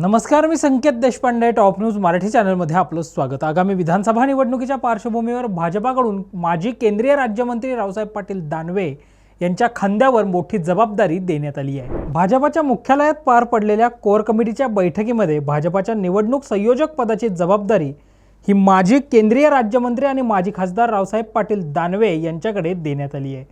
नमस्कार मी Sanket Deshpande top news Marathi चॅनलमध्ये आपलं स्वागत. आगामी विधानसभा निवडणुकीच्या पार्श्वभूमीवर भाजपाकडून माजी केंद्रीय राज्यमंत्री रावसाहेब पाटील दानवे यांच्या खांद्यावर मोठी जबाबदारी देण्यात आली आहे. भाजपाच्या मुख्यालयात पार पडलेल्या कोर कमिटीच्या बैठकीमध्ये भाजपाच्या निवडणूक संयोजक पदाची जबाबदारी ही माजी केंद्रीय राज्यमंत्री आणि माजी खासदार रावसाहेब पाटील दानवे यांच्याकडे देण्यात आली आहे.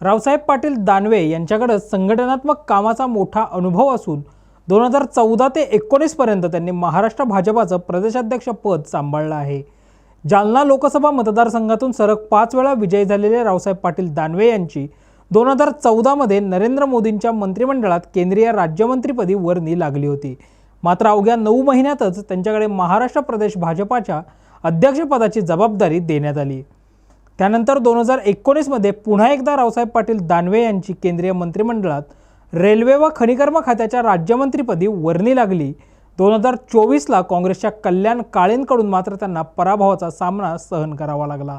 रावसाहेब पाटील दानवे यांच्याकडे संघटनात्मक कामाचा मोठा अनुभव असून दोन हजार चौदा ते एकोणीसपर्यंत त्यांनी महाराष्ट्र भाजपाचं प्रदेशाध्यक्ष पद सांभाळलं आहे. जालना लोकसभा मतदारसंघातून सरक पाच वेळा विजयी झालेले रावसाहेब पाटील दानवे यांची दोन हजार चौदामध्ये नरेंद्र मोदींच्या मंत्रिमंडळात केंद्रीय राज्यमंत्रीपदी वर्णी लागली होती. मात्र अवघ्या नऊ महिन्यातच त्यांच्याकडे महाराष्ट्र प्रदेश भाजपाच्या अध्यक्षपदाची जबाबदारी देण्यात आली. त्यानंतर दोन हजार एकोणीसमध्ये पुन्हा एकदा रावसाहेब पाटील दानवे यांची केंद्रीय मंत्रिमंडळात रेल्वे व खनिकर्म खात्याच्या राज्यमंत्रीपदी वर्णी लागली. दोन हजार चोवीसला काँग्रेसच्या कल्याण काळेंकडून मात्र त्यांना पराभवाचा सामना सहन करावा लागला.